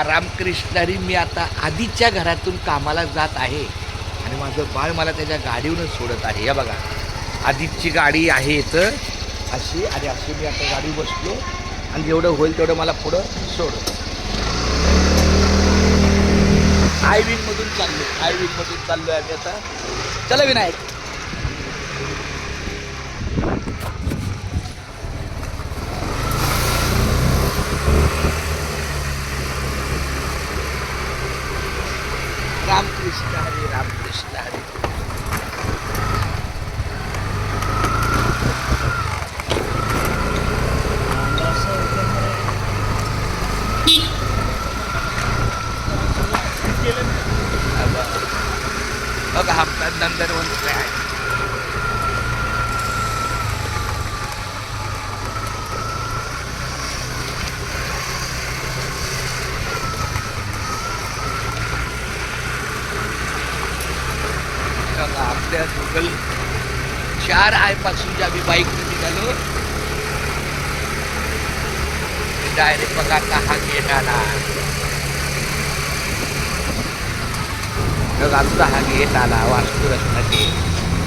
रामकृष्णारी मी आता आधीच्या घरातून कामाला जात आहे आणि माझं बाळ मला त्याच्या गाडीवरूनच सोडत आहे. या बघा आधीची गाडी आहे इथं. अशी आणि अशी मी आता गाडी बसलो आणि जेवढं होईल तेवढं मला पुढं सोड. आय विंगमधून चाललो आय विंगमधून चाललो आहे आम्ही आता. चला विनायक. রামকৃষ্ণ হরে রামকৃষ্ণ হরে بقى هبقى الدندر وانت قاعد त्या गुगल चार आयपासून जे आम्ही बाईकने निघालो. डायरेक्ट बघा का हा घेणार आला. बघा हा गेट आला वास्तू रत्ना गेट.